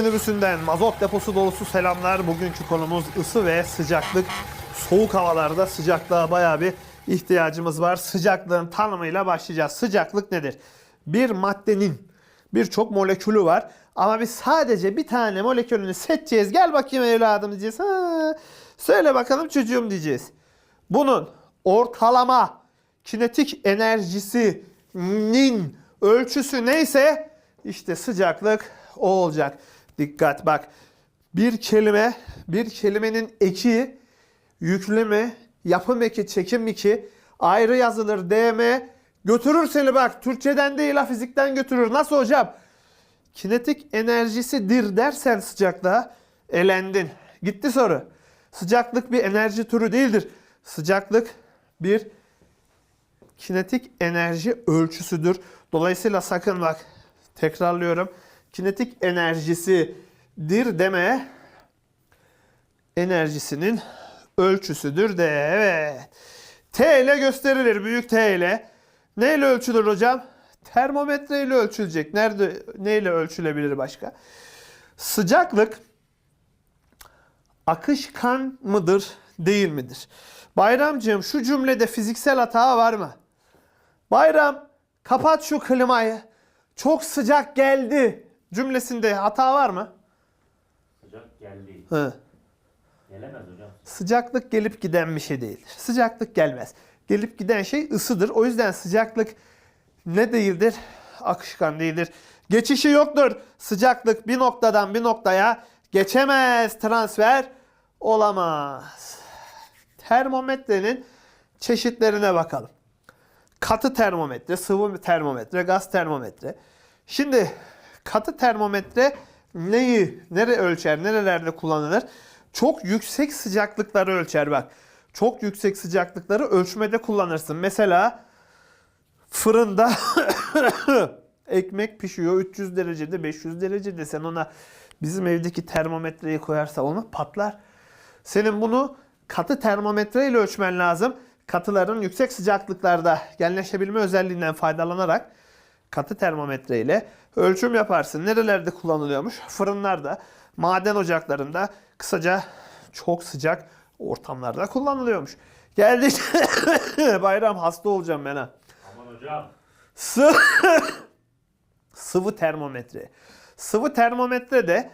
minibüsünden mazot deposu dolusu selamlar. Bugünkü konumuz ısı ve sıcaklık. Soğuk havalarda sıcaklığa bayağı bir ihtiyacımız var. Sıcaklığın tanımıyla başlayacağız. Sıcaklık nedir? Bir maddenin birçok molekülü var. Ama biz sadece bir tane molekülünü seçeceğiz. Gel bakayım evladım diyeceğiz. Ha, söyle bakalım çocuğum diyeceğiz. Bunun ortalama kinetik enerjisinin ölçüsü neyse işte sıcaklık o olacak. Dikkat bak. Bir kelime, bir kelimenin eki, yüklemi, yapım eki, çekim eki ayrı yazılır. DM götürür seni bak. Türkçeden değil ha fizikten götürür. Nasıl hocam? Kinetik enerjisidir dersen sıcaklığa elendin. Gitti soru. Sıcaklık bir enerji türü değildir. Sıcaklık bir kinetik enerji ölçüsüdür. Dolayısıyla sakın bak tekrarlıyorum. Kinetik enerjisidir deme. Enerjisinin ölçüsüdür de evet. T ile gösterilir büyük T ile. Neyle ölçülür hocam? Termometre ile ölçülecek. Nerede neyle ölçülebilir başka? Sıcaklık akışkan mıdır, değil midir? Bayramcığım şu cümlede fiziksel hata var mı? Bayram kapat şu klimayı. Çok sıcak geldi cümlesinde hata var mı? Sıcak geldi. Hı. Gelemez hocam. Sıcaklık gelip giden bir şey değildir. Sıcaklık gelmez. Gelip giden şey ısıdır. O yüzden sıcaklık ne değildir? Akışkan değildir. Geçişi yoktur. Sıcaklık bir noktadan bir noktaya geçemez. Transfer olamaz. Termometrenin çeşitlerine bakalım. Katı termometre, sıvı termometre, gaz termometre. Şimdi katı termometre neyi, nere ölçer, nerelerde kullanılır? Çok yüksek sıcaklıkları ölçer bak. Çok yüksek sıcaklıkları ölçmede kullanırsın. Mesela fırında ekmek pişiyor 300 derecede 500 derecede sen ona bizim evdeki termometreyi koyarsa onu patlar. Senin bunu katı termometre ile ölçmen lazım. Katıların yüksek sıcaklıklarda genleşebilme özelliğinden faydalanarak katı termometre ile ölçüm yaparsın. Nerelerde kullanılıyormuş? Fırınlarda, maden ocaklarında, kısaca çok sıcak ortamlarda kullanılıyormuş. Geldik. Bayram hasta olacağım ben ha. Aman hocam. Sı sıvı termometre. Sıvı termometre de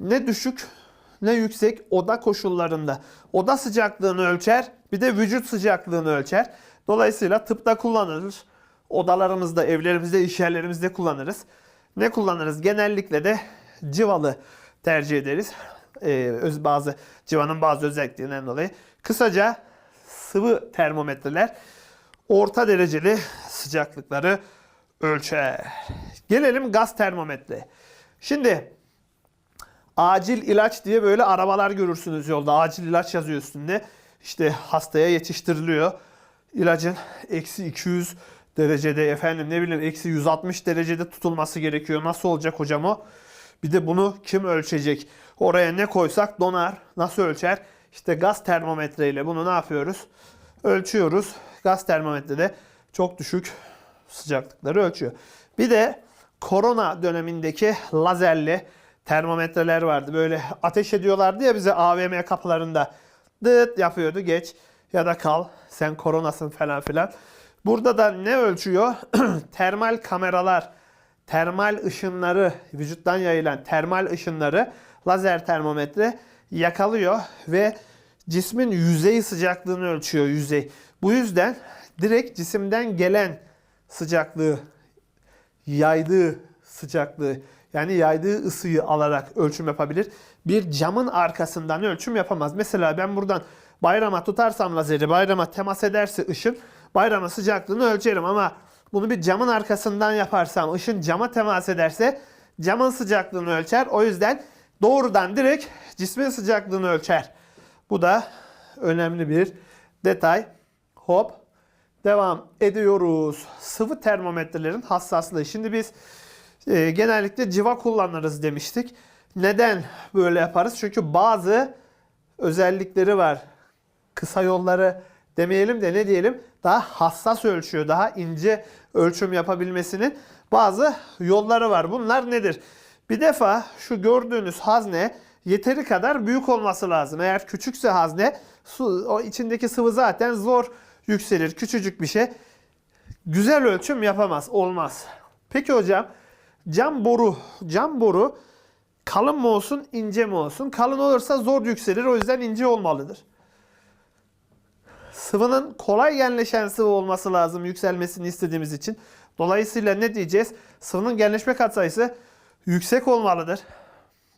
ne düşük ne yüksek oda koşullarında oda sıcaklığını ölçer bir de vücut sıcaklığını ölçer. Dolayısıyla tıpta kullanılır. Odalarımızda, evlerimizde, iş yerlerimizde kullanırız. Ne kullanırız? Genellikle de civalı tercih ederiz. Ee, öz bazı civanın bazı özelliklerinden dolayı. Kısaca sıvı termometreler orta dereceli sıcaklıkları ölçer. Gelelim gaz termometre. Şimdi acil ilaç diye böyle arabalar görürsünüz yolda. Acil ilaç yazıyor üstünde. İşte hastaya yetiştiriliyor. İlacın eksi 200 derecede efendim ne bileyim eksi 160 derecede tutulması gerekiyor. Nasıl olacak hocam o? Bir de bunu kim ölçecek? Oraya ne koysak donar. Nasıl ölçer? İşte gaz termometreyle bunu ne yapıyoruz? Ölçüyoruz. Gaz termometrede çok düşük sıcaklıkları ölçüyor. Bir de korona dönemindeki lazerli termometreler vardı. Böyle ateş ediyorlardı ya bize AVM kapılarında. Dıt yapıyordu geç ya da kal sen koronasın falan filan. Burada da ne ölçüyor? termal kameralar, termal ışınları, vücuttan yayılan termal ışınları lazer termometre yakalıyor ve cismin yüzey sıcaklığını ölçüyor yüzey. Bu yüzden direkt cisimden gelen sıcaklığı yaydığı sıcaklığı yani yaydığı ısıyı alarak ölçüm yapabilir. Bir camın arkasından ölçüm yapamaz. Mesela ben buradan bayrama tutarsam lazeri, bayrama temas ederse ışın, bayramın sıcaklığını ölçerim ama bunu bir camın arkasından yaparsam, ışın cama temas ederse camın sıcaklığını ölçer. O yüzden doğrudan direkt cismin sıcaklığını ölçer. Bu da önemli bir detay. Hop devam ediyoruz. Sıvı termometrelerin hassaslığı. Şimdi biz e, genellikle civa kullanırız demiştik. Neden böyle yaparız? Çünkü bazı özellikleri var. Kısa yolları demeyelim de ne diyelim? Daha hassas ölçüyor, daha ince ölçüm yapabilmesinin bazı yolları var. Bunlar nedir? Bir defa şu gördüğünüz hazne yeteri kadar büyük olması lazım. Eğer küçükse hazne su, o içindeki sıvı zaten zor yükselir. Küçücük bir şey. Güzel ölçüm yapamaz. Olmaz. Peki hocam cam boru. Cam boru kalın mı olsun ince mi olsun? Kalın olursa zor yükselir. O yüzden ince olmalıdır. Sıvının kolay genleşen sıvı olması lazım yükselmesini istediğimiz için. Dolayısıyla ne diyeceğiz? Sıvının genleşme katsayısı yüksek olmalıdır.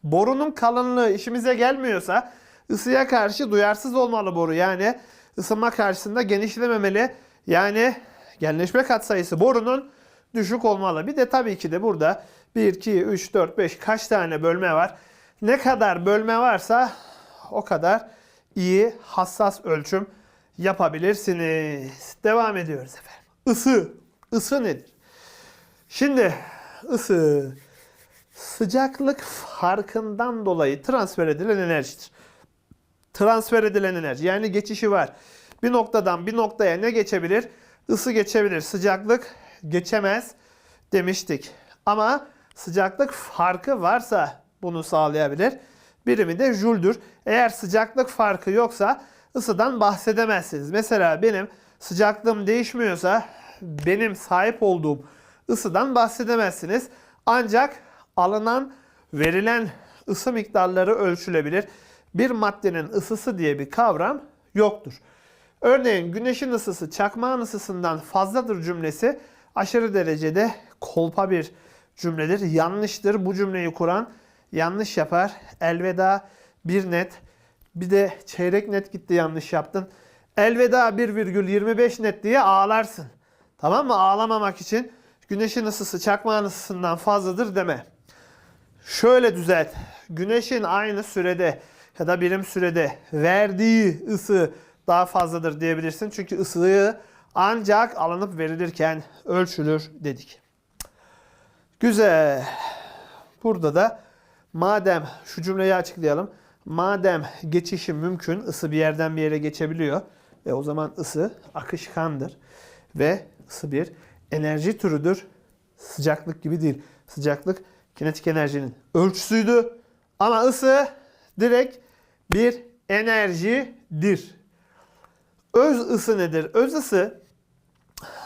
Borunun kalınlığı işimize gelmiyorsa ısıya karşı duyarsız olmalı boru. Yani ısınma karşısında genişlememeli. Yani genleşme katsayısı borunun düşük olmalı. Bir de tabii ki de burada 1, 2, 3, 4, 5 kaç tane bölme var? Ne kadar bölme varsa o kadar iyi hassas ölçüm yapabilirsiniz. Devam ediyoruz efendim. Isı. Isı nedir? Şimdi ısı sıcaklık farkından dolayı transfer edilen enerjidir. Transfer edilen enerji yani geçişi var. Bir noktadan bir noktaya ne geçebilir? Isı geçebilir. Sıcaklık geçemez demiştik. Ama sıcaklık farkı varsa bunu sağlayabilir. Birimi de jüldür. Eğer sıcaklık farkı yoksa ısıdan bahsedemezsiniz. Mesela benim sıcaklığım değişmiyorsa benim sahip olduğum ısıdan bahsedemezsiniz. Ancak alınan verilen ısı miktarları ölçülebilir. Bir maddenin ısısı diye bir kavram yoktur. Örneğin güneşin ısısı çakmağın ısısından fazladır cümlesi aşırı derecede kolpa bir cümledir. Yanlıştır. Bu cümleyi kuran yanlış yapar. Elveda bir net. Bir de çeyrek net gitti yanlış yaptın. Elveda 1,25 net diye ağlarsın. Tamam mı? Ağlamamak için güneşin ısısı çakmağın ısısından fazladır deme. Şöyle düzelt. Güneşin aynı sürede ya da birim sürede verdiği ısı daha fazladır diyebilirsin. Çünkü ısıyı ancak alınıp verilirken ölçülür dedik. Güzel. Burada da madem şu cümleyi açıklayalım. Madem geçişi mümkün, ısı bir yerden bir yere geçebiliyor. Ve o zaman ısı akışkandır. Ve ısı bir enerji türüdür. Sıcaklık gibi değil. Sıcaklık kinetik enerjinin ölçüsüydü. Ama ısı direkt bir enerjidir. Öz ısı nedir? Öz ısı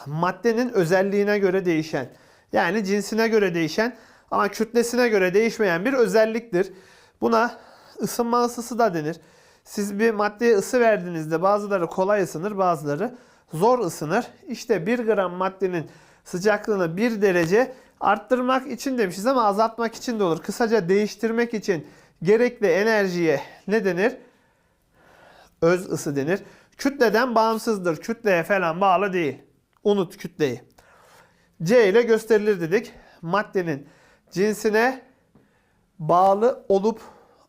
maddenin özelliğine göre değişen, yani cinsine göre değişen ama kütlesine göre değişmeyen bir özelliktir. Buna ısınma ısısı da denir. Siz bir maddeye ısı verdiğinizde bazıları kolay ısınır, bazıları zor ısınır. İşte 1 gram maddenin sıcaklığını 1 derece arttırmak için demişiz ama azaltmak için de olur. Kısaca değiştirmek için gerekli enerjiye ne denir? Öz ısı denir. Kütleden bağımsızdır. Kütleye falan bağlı değil. Unut kütleyi. C ile gösterilir dedik. Maddenin cinsine bağlı olup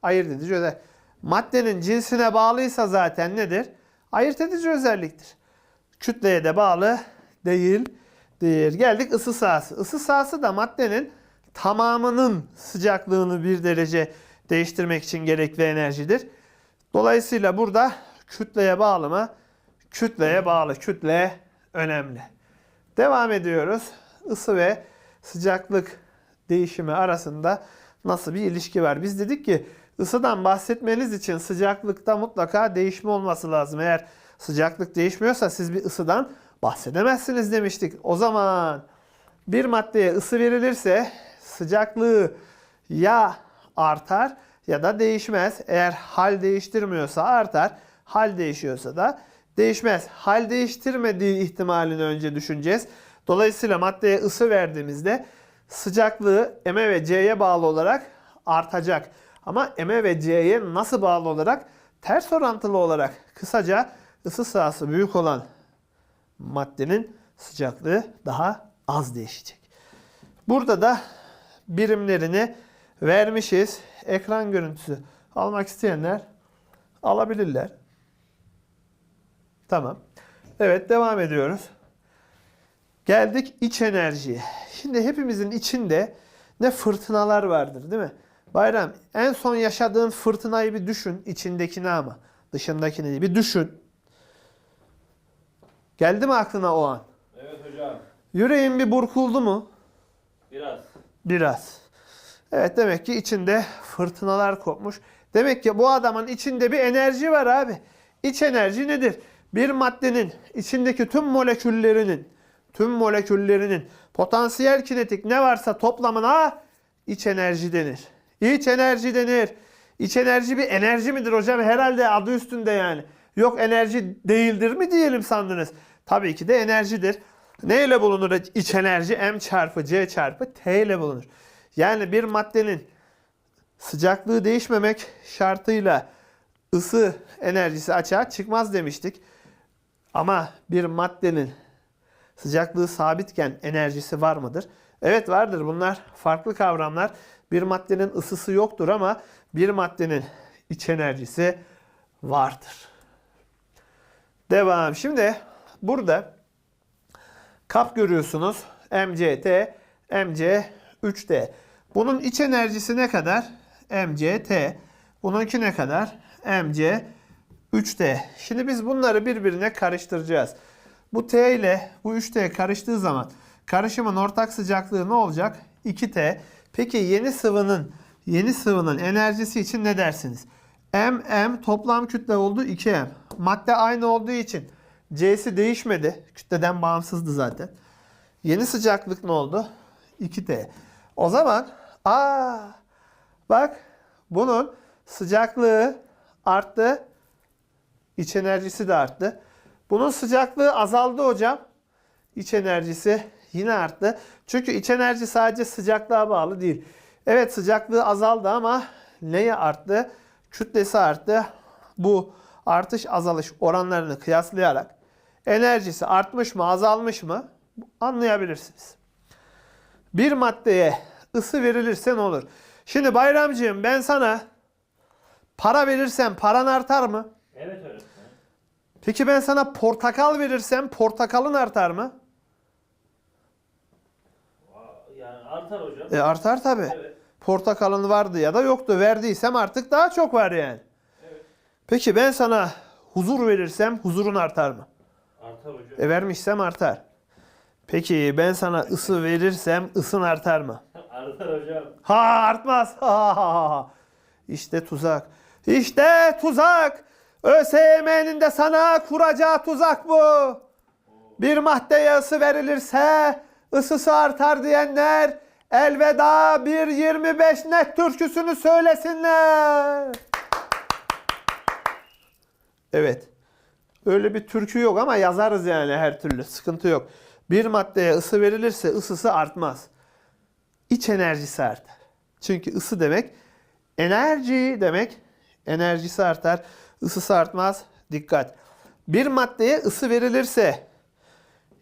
ayırt edici özellik. Maddenin cinsine bağlıysa zaten nedir? Ayırt edici özelliktir. Kütleye de bağlı değildir. Geldik ısı sahası. Isı sahası da maddenin tamamının sıcaklığını bir derece değiştirmek için gerekli enerjidir. Dolayısıyla burada kütleye bağlı mı? Kütleye bağlı. Kütle önemli. Devam ediyoruz. Isı ve sıcaklık değişimi arasında nasıl bir ilişki var? Biz dedik ki ısıdan bahsetmeniz için sıcaklıkta mutlaka değişme olması lazım. Eğer sıcaklık değişmiyorsa siz bir ısıdan bahsedemezsiniz demiştik. O zaman bir maddeye ısı verilirse sıcaklığı ya artar ya da değişmez. Eğer hal değiştirmiyorsa artar, hal değişiyorsa da değişmez. Hal değiştirmediği ihtimalini önce düşüneceğiz. Dolayısıyla maddeye ısı verdiğimizde sıcaklığı M ve C'ye bağlı olarak artacak. Ama M ve C'ye nasıl bağlı olarak? Ters orantılı olarak. Kısaca ısı sahası büyük olan maddenin sıcaklığı daha az değişecek. Burada da birimlerini vermişiz. Ekran görüntüsü almak isteyenler alabilirler. Tamam. Evet devam ediyoruz. Geldik iç enerjiye. Şimdi hepimizin içinde ne fırtınalar vardır değil mi? Bayram en son yaşadığın fırtınayı bir düşün. içindekini ama. Dışındakini değil. Bir düşün. Geldi mi aklına o an? Evet hocam. Yüreğin bir burkuldu mu? Biraz. Biraz. Evet demek ki içinde fırtınalar kopmuş. Demek ki bu adamın içinde bir enerji var abi. İç enerji nedir? Bir maddenin içindeki tüm moleküllerinin tüm moleküllerinin potansiyel kinetik ne varsa toplamına iç enerji denir. İç enerji denir. İç enerji bir enerji midir hocam? Herhalde adı üstünde yani. Yok enerji değildir mi diyelim sandınız. Tabii ki de enerjidir. Ne ile bulunur iç enerji? M çarpı C çarpı T ile bulunur. Yani bir maddenin sıcaklığı değişmemek şartıyla ısı enerjisi açığa çıkmaz demiştik. Ama bir maddenin sıcaklığı sabitken enerjisi var mıdır? Evet vardır. Bunlar farklı kavramlar. Bir maddenin ısısı yoktur ama bir maddenin iç enerjisi vardır. Devam. Şimdi burada kap görüyorsunuz. MCT, MC3D. Bunun iç enerjisi ne kadar? MCT. Bununki ne kadar? MC3D. Şimdi biz bunları birbirine karıştıracağız. Bu T ile bu 3T karıştığı zaman karışımın ortak sıcaklığı ne olacak? 2T. Peki yeni sıvının yeni sıvının enerjisi için ne dersiniz? M M toplam kütle oldu 2M. Madde aynı olduğu için C'si değişmedi. Kütleden bağımsızdı zaten. Yeni sıcaklık ne oldu? 2T. O zaman aa bak bunun sıcaklığı arttı. İç enerjisi de arttı. Bunun sıcaklığı azaldı hocam. İç enerjisi yine arttı. Çünkü iç enerji sadece sıcaklığa bağlı değil. Evet sıcaklığı azaldı ama neye arttı? Kütlesi arttı. Bu artış azalış oranlarını kıyaslayarak enerjisi artmış mı azalmış mı anlayabilirsiniz. Bir maddeye ısı verilirse ne olur? Şimdi Bayramcığım ben sana para verirsem paran artar mı? Evet öğretmenim. Peki ben sana portakal verirsem portakalın artar mı? Aa, Yani artar hocam. E artar tabi. Evet. Portakalın vardı ya da yoktu. Verdiysem artık daha çok var yani. Evet. Peki ben sana huzur verirsem huzurun artar mı? Artar hocam. E vermişsem artar. Peki ben sana ısı verirsem ısın artar mı? Artar hocam. Ha artmaz. Ha, ha, ha. İşte tuzak. İşte tuzak. ÖSYM'nin de sana kuracağı tuzak bu. Bir maddeye ısı verilirse ısısı artar diyenler elveda 1.25 net türküsünü söylesinler. Evet. Öyle bir türkü yok ama yazarız yani her türlü. Sıkıntı yok. Bir maddeye ısı verilirse ısısı artmaz. İç enerjisi artar. Çünkü ısı demek enerji demek. Enerjisi artar. ısısı artmaz. Dikkat. Bir maddeye ısı verilirse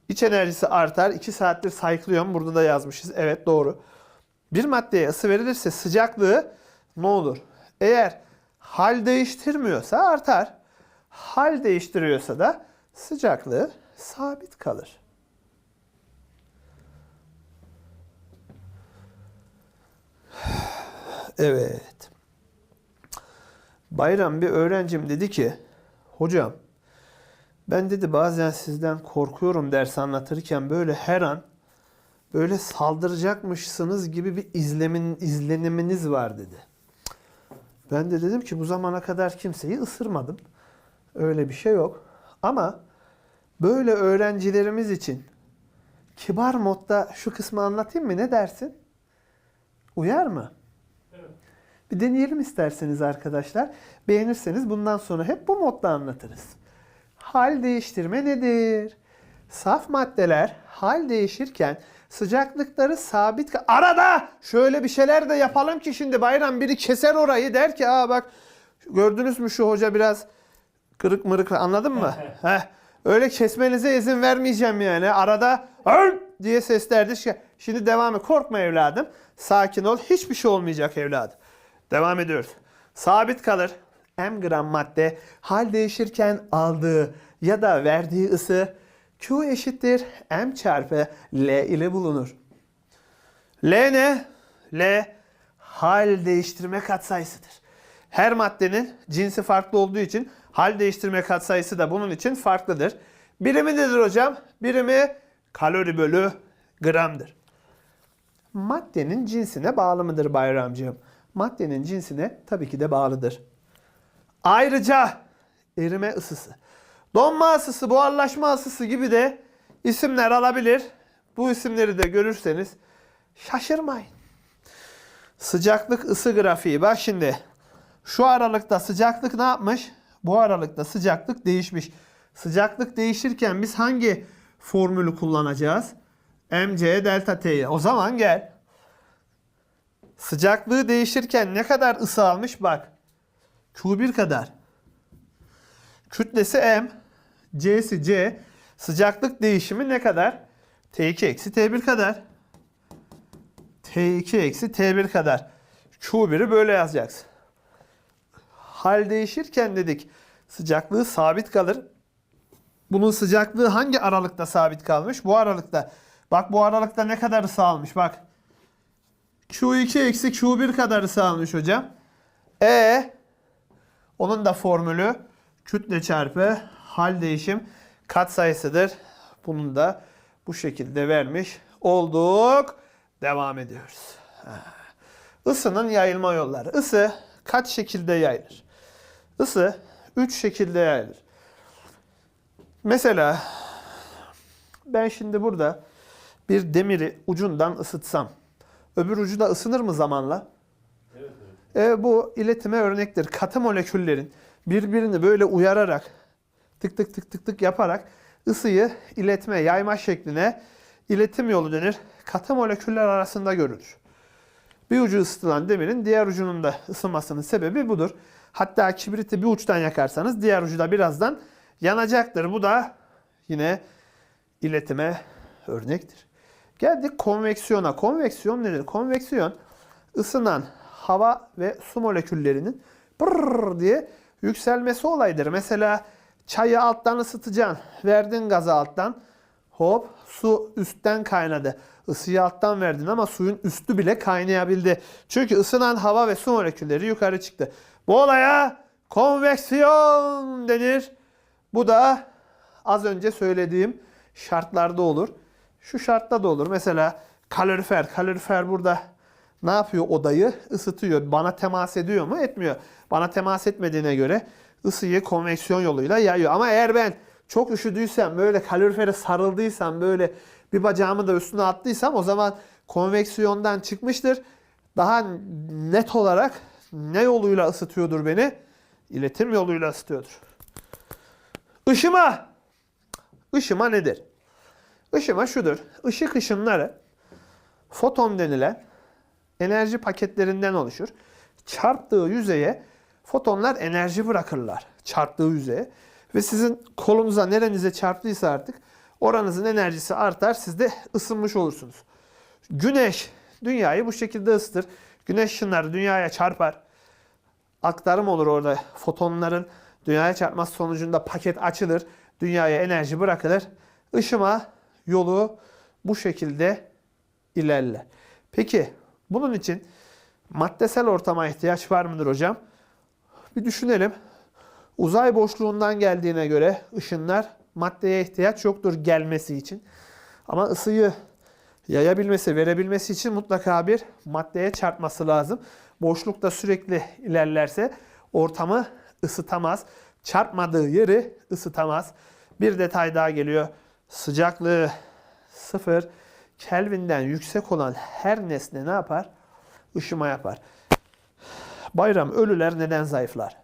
iç enerjisi artar. 2 saattir sayıklıyorum. Burada da yazmışız. Evet doğru. Bir maddeye ısı verilirse sıcaklığı ne olur? Eğer hal değiştirmiyorsa artar. Hal değiştiriyorsa da sıcaklığı sabit kalır. Evet. Bayram bir öğrencim dedi ki, hocam ben dedi bazen sizden korkuyorum ders anlatırken böyle her an böyle saldıracakmışsınız gibi bir izlemin, izleniminiz var dedi. Ben de dedim ki bu zamana kadar kimseyi ısırmadım. Öyle bir şey yok. Ama böyle öğrencilerimiz için kibar modda şu kısmı anlatayım mı? Ne dersin? Uyar mı? Bir deneyelim isterseniz arkadaşlar. Beğenirseniz bundan sonra hep bu modda anlatırız. Hal değiştirme nedir? Saf maddeler hal değişirken sıcaklıkları sabit... Arada şöyle bir şeyler de yapalım ki şimdi bayram biri keser orayı der ki aa bak gördünüz mü şu hoca biraz kırık mırık anladın mı? Heh. Öyle kesmenize izin vermeyeceğim yani. Arada diye seslerdi. Şimdi devam et. Korkma evladım. Sakin ol. Hiçbir şey olmayacak evladım. Devam ediyoruz. Sabit kalır. M gram madde hal değişirken aldığı ya da verdiği ısı Q eşittir M çarpı L ile bulunur. L ne? L hal değiştirme katsayısıdır. Her maddenin cinsi farklı olduğu için hal değiştirme katsayısı da bunun için farklıdır. Birimi nedir hocam? Birimi kalori bölü gramdır. maddenin cinsine bağlı mıdır Bayramcığım? Maddenin cinsine tabii ki de bağlıdır. Ayrıca erime ısısı, donma ısısı, buharlaşma ısısı gibi de isimler alabilir. Bu isimleri de görürseniz şaşırmayın. Sıcaklık ısı grafiği. Bak şimdi şu aralıkta sıcaklık ne yapmış? Bu aralıkta sıcaklık değişmiş. Sıcaklık değişirken biz hangi formülü kullanacağız? mc delta t'yi. O zaman gel. Sıcaklığı değişirken ne kadar ısı almış bak. Q1 kadar. Kütlesi m, c'si c. Sıcaklık değişimi ne kadar? T2 eksi T1 kadar. T2 eksi T1 kadar. Q1'i böyle yazacaksın. Hal değişirken dedik sıcaklığı sabit kalır. Bunun sıcaklığı hangi aralıkta sabit kalmış? Bu aralıkta. Bak bu aralıkta ne kadar ısı bak. Q2 eksi Q1 kadar ısı almış hocam. E onun da formülü kütle çarpı hal değişim katsayısıdır. Bunun da bu şekilde vermiş olduk. Devam ediyoruz. Isının yayılma yolları. Isı kaç şekilde yayılır? Isı 3 şekilde yayılır. Mesela ben şimdi burada bir demiri ucundan ısıtsam öbür ucu da ısınır mı zamanla? E, bu iletime örnektir. Katı moleküllerin birbirini böyle uyararak tık tık tık tık tık yaparak ısıyı iletme, yayma şekline iletim yolu denir. Katı moleküller arasında görülür. Bir ucu ısıtılan demirin diğer ucunun da ısınmasının sebebi budur. Hatta kibriti bir uçtan yakarsanız diğer ucu da birazdan yanacaktır. Bu da yine iletime örnektir. Geldik konveksiyona. Konveksiyon nedir? Konveksiyon ısınan hava ve su moleküllerinin brrr diye yükselmesi olaydır. Mesela çayı alttan ısıtacaksın. Verdin gazı alttan. Hop su üstten kaynadı. Isıyı alttan verdin ama suyun üstü bile kaynayabildi. Çünkü ısınan hava ve su molekülleri yukarı çıktı. Bu olaya konveksiyon denir. Bu da az önce söylediğim şartlarda olur. Şu şartta da olur. Mesela kalorifer. Kalorifer burada ne yapıyor odayı? Isıtıyor. Bana temas ediyor mu? Etmiyor. Bana temas etmediğine göre ısıyı konveksiyon yoluyla yayıyor. Ama eğer ben çok üşüdüysem, böyle kalorifere sarıldıysam, böyle bir bacağımı da üstüne attıysam o zaman konveksiyondan çıkmıştır. Daha net olarak ne yoluyla ısıtıyordur beni? İletim yoluyla ısıtıyordur. Işıma. Işıma nedir? Işıma şudur. Işık ışınları foton denilen enerji paketlerinden oluşur. Çarptığı yüzeye fotonlar enerji bırakırlar. Çarptığı yüzeye. Ve sizin kolunuza nerenize çarptıysa artık oranızın enerjisi artar. Siz de ısınmış olursunuz. Güneş dünyayı bu şekilde ısıtır. Güneş ışınları dünyaya çarpar. Aktarım olur orada. Fotonların dünyaya çarpması sonucunda paket açılır. Dünyaya enerji bırakılır. Işıma yolu bu şekilde ilerler. Peki bunun için maddesel ortama ihtiyaç var mıdır hocam? Bir düşünelim. Uzay boşluğundan geldiğine göre ışınlar maddeye ihtiyaç yoktur gelmesi için. Ama ısıyı yayabilmesi, verebilmesi için mutlaka bir maddeye çarpması lazım. Boşlukta sürekli ilerlerse ortamı ısıtamaz. Çarpmadığı yeri ısıtamaz. Bir detay daha geliyor. Sıcaklığı sıfır Kelvin'den yüksek olan her nesne ne yapar? Işıma yapar. Bayram ölüler neden zayıflar?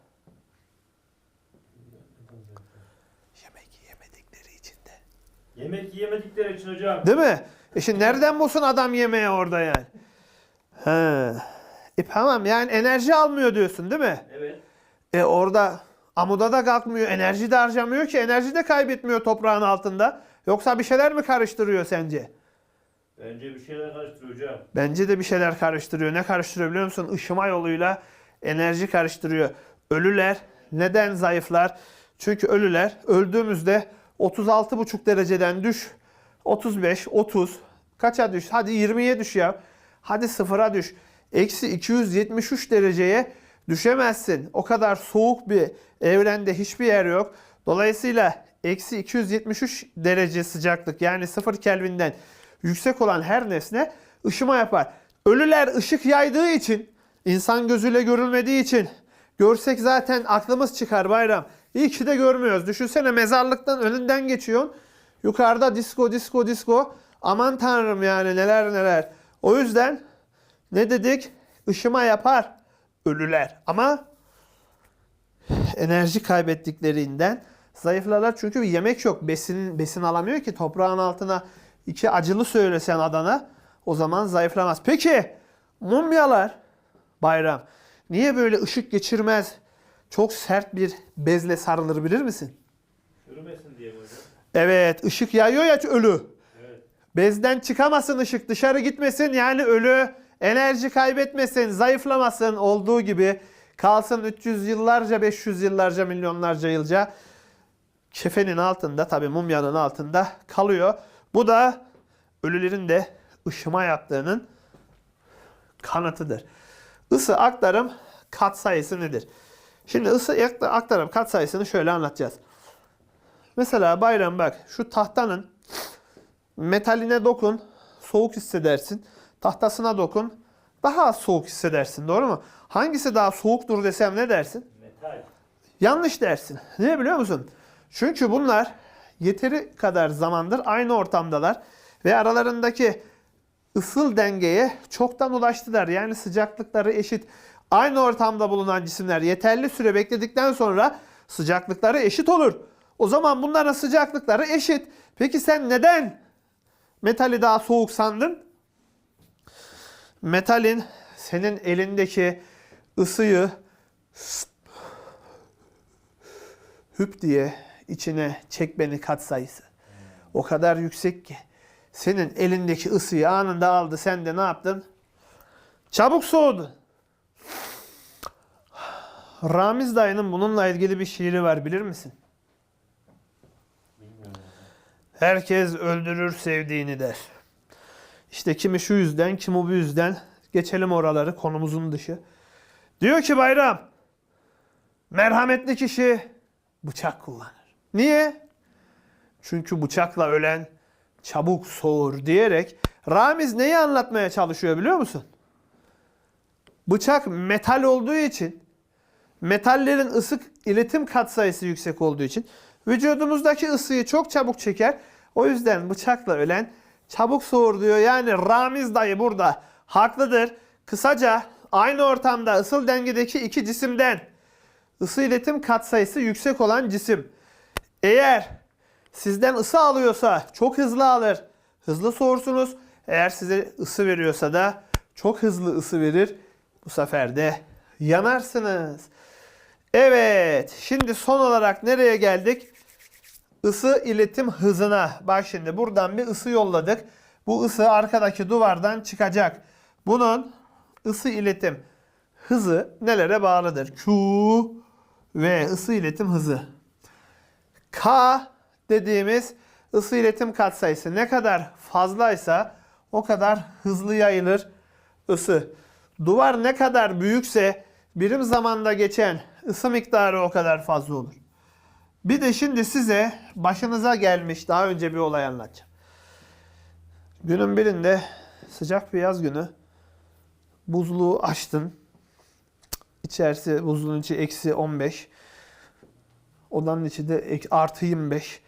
Yemek yemedikleri için de. Yemek yiyemedikleri için hocam. Değil mi? E şimdi nereden bulsun adam yemeği orada yani? He. E tamam yani enerji almıyor diyorsun değil mi? Evet. E orada amuda da kalkmıyor, enerji de harcamıyor ki enerji de kaybetmiyor toprağın altında. Yoksa bir şeyler mi karıştırıyor sence? Bence bir şeyler karıştırıyor hocam. Bence de bir şeyler karıştırıyor. Ne karıştırıyor biliyor musun? Işıma yoluyla enerji karıştırıyor. Ölüler neden zayıflar? Çünkü ölüler öldüğümüzde 36,5 dereceden düş. 35, 30. Kaça düş? Hadi 20'ye düş ya. Hadi sıfıra düş. Eksi 273 dereceye düşemezsin. O kadar soğuk bir evrende hiçbir yer yok. Dolayısıyla eksi 273 derece sıcaklık yani 0 Kelvin'den yüksek olan her nesne ışıma yapar. Ölüler ışık yaydığı için, insan gözüyle görülmediği için görsek zaten aklımız çıkar bayram. İyi ki de görmüyoruz. Düşünsene mezarlıktan önünden geçiyorsun. Yukarıda disco disco disco. Aman tanrım yani neler neler. O yüzden ne dedik? Işıma yapar ölüler. Ama enerji kaybettiklerinden zayıflarlar. Çünkü yemek yok. Besin besin alamıyor ki toprağın altına iki acılı söylesen Adana o zaman zayıflamaz. Peki mumyalar bayram niye böyle ışık geçirmez çok sert bir bezle sarılır bilir misin? Çürümesin diye hocam? Evet ışık yayıyor ya ölü. Evet. Bezden çıkamasın ışık dışarı gitmesin yani ölü enerji kaybetmesin zayıflamasın olduğu gibi kalsın 300 yıllarca 500 yıllarca milyonlarca yılca kefenin altında tabi mumyanın altında kalıyor. Bu da ölülerin de ışıma yaptığının kanıtıdır. Isı aktarım katsayısı nedir? Şimdi ısı aktarım katsayısını şöyle anlatacağız. Mesela bayram bak şu tahtanın metaline dokun soğuk hissedersin. Tahtasına dokun daha az soğuk hissedersin doğru mu? Hangisi daha soğuktur desem ne dersin? Metal. Yanlış dersin. Niye biliyor musun? Çünkü bunlar yeteri kadar zamandır aynı ortamdalar ve aralarındaki ısıl dengeye çoktan ulaştılar. Yani sıcaklıkları eşit. Aynı ortamda bulunan cisimler yeterli süre bekledikten sonra sıcaklıkları eşit olur. O zaman bunların sıcaklıkları eşit. Peki sen neden metali daha soğuk sandın? Metalin senin elindeki ısıyı hüp diye içine çekmeni katsayısı. O kadar yüksek ki senin elindeki ısıyı anında aldı. Sen de ne yaptın? Çabuk soğudu. Ramiz dayının bununla ilgili bir şiiri var bilir misin? Herkes öldürür sevdiğini der. İşte kimi şu yüzden, kimi bu yüzden. Geçelim oraları konumuzun dışı. Diyor ki Bayram, merhametli kişi bıçak kullanır. Niye? Çünkü bıçakla ölen çabuk soğur diyerek Ramiz neyi anlatmaya çalışıyor biliyor musun? Bıçak metal olduğu için metallerin ısık iletim katsayısı yüksek olduğu için vücudumuzdaki ısıyı çok çabuk çeker. O yüzden bıçakla ölen çabuk soğur diyor. Yani Ramiz dayı burada haklıdır. Kısaca aynı ortamda ısıl dengedeki iki cisimden ısı iletim katsayısı yüksek olan cisim eğer sizden ısı alıyorsa çok hızlı alır. Hızlı soğursunuz. Eğer size ısı veriyorsa da çok hızlı ısı verir. Bu sefer de yanarsınız. Evet. Şimdi son olarak nereye geldik? Isı iletim hızına. Bak şimdi buradan bir ısı yolladık. Bu ısı arkadaki duvardan çıkacak. Bunun ısı iletim hızı nelere bağlıdır? Q ve ısı iletim hızı. K dediğimiz ısı iletim katsayısı ne kadar fazlaysa o kadar hızlı yayılır ısı. Duvar ne kadar büyükse birim zamanda geçen ısı miktarı o kadar fazla olur. Bir de şimdi size başınıza gelmiş daha önce bir olay anlatacağım. Günün birinde sıcak bir yaz günü buzluğu açtın. İçerisi buzluğun içi eksi 15. Odanın içi de artı 25.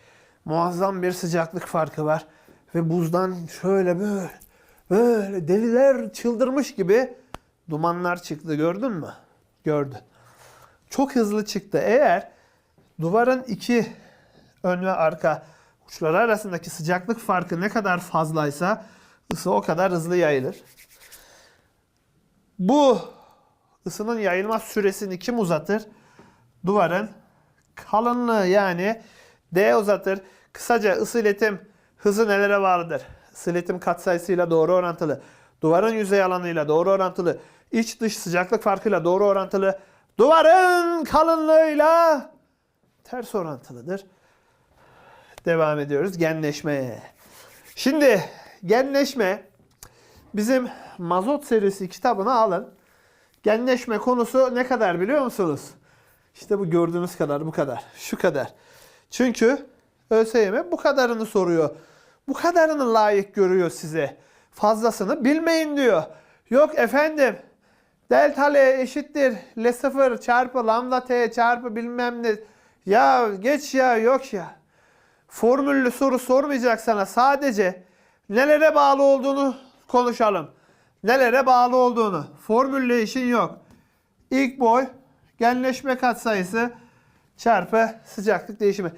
Muazzam bir sıcaklık farkı var. Ve buzdan şöyle böyle böyle deliler çıldırmış gibi dumanlar çıktı gördün mü? Gördün. Çok hızlı çıktı. Eğer duvarın iki ön ve arka uçları arasındaki sıcaklık farkı ne kadar fazlaysa ısı o kadar hızlı yayılır. Bu ısının yayılma süresini kim uzatır? Duvarın kalınlığı yani D uzatır. Kısaca ısı iletim hızı nelere bağlıdır? Isı iletim katsayısıyla doğru orantılı. Duvarın yüzey alanıyla doğru orantılı. İç dış sıcaklık farkıyla doğru orantılı. Duvarın kalınlığıyla ters orantılıdır. Devam ediyoruz genleşmeye. Şimdi genleşme bizim Mazot serisi kitabını alın. Genleşme konusu ne kadar biliyor musunuz? İşte bu gördüğünüz kadar bu kadar. Şu kadar. Çünkü ÖSYM bu kadarını soruyor. Bu kadarını layık görüyor size. fazlasını bilmeyin diyor. Yok efendim delta L eşittir L0 çarpı lambda T çarpı bilmem ne. Ya geç ya yok ya. Formüllü soru sormayacak sana. Sadece nelere bağlı olduğunu konuşalım. Nelere bağlı olduğunu. Formülle işin yok. İlk boy genleşme katsayısı çarpı sıcaklık değişimi.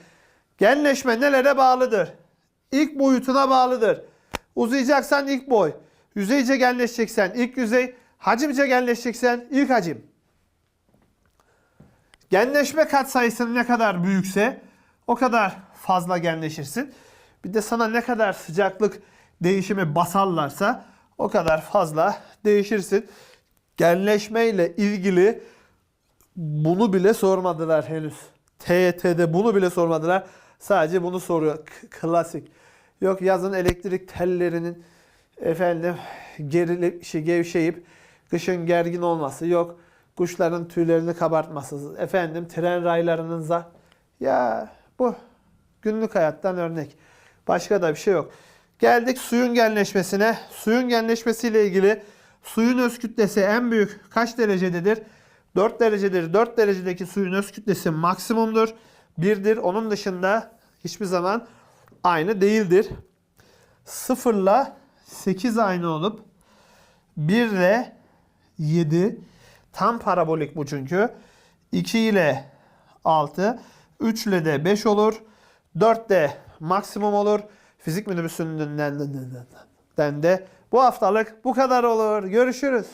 Genleşme nelere bağlıdır? İlk boyutuna bağlıdır. Uzayacaksan ilk boy. Yüzeyce genleşeceksen ilk yüzey. Hacimce genleşeceksen ilk hacim. Genleşme katsayısı ne kadar büyükse o kadar fazla genleşirsin. Bir de sana ne kadar sıcaklık değişimi basarlarsa o kadar fazla değişirsin. Genleşme ile ilgili bunu bile sormadılar henüz. TYT'de bunu bile sormadılar. Sadece bunu soruyor. K- klasik. Yok yazın elektrik tellerinin efendim gerilip şey, gevşeyip kışın gergin olması. Yok kuşların tüylerini kabartması. Efendim tren raylarının za ya bu günlük hayattan örnek. Başka da bir şey yok. Geldik suyun genleşmesine. Suyun genleşmesiyle ilgili suyun öz kütlesi en büyük kaç derecededir? 4 derecedir. 4 derecedeki suyun öz kütlesi maksimumdur. 1'dir. Onun dışında hiçbir zaman aynı değildir. 0 ile 8 aynı olup 1 ile 7 tam parabolik bu çünkü. 2 ile 6, 3 ile de 5 olur. 4 de maksimum olur. Fizik minibüsünden de bu haftalık bu kadar olur. Görüşürüz.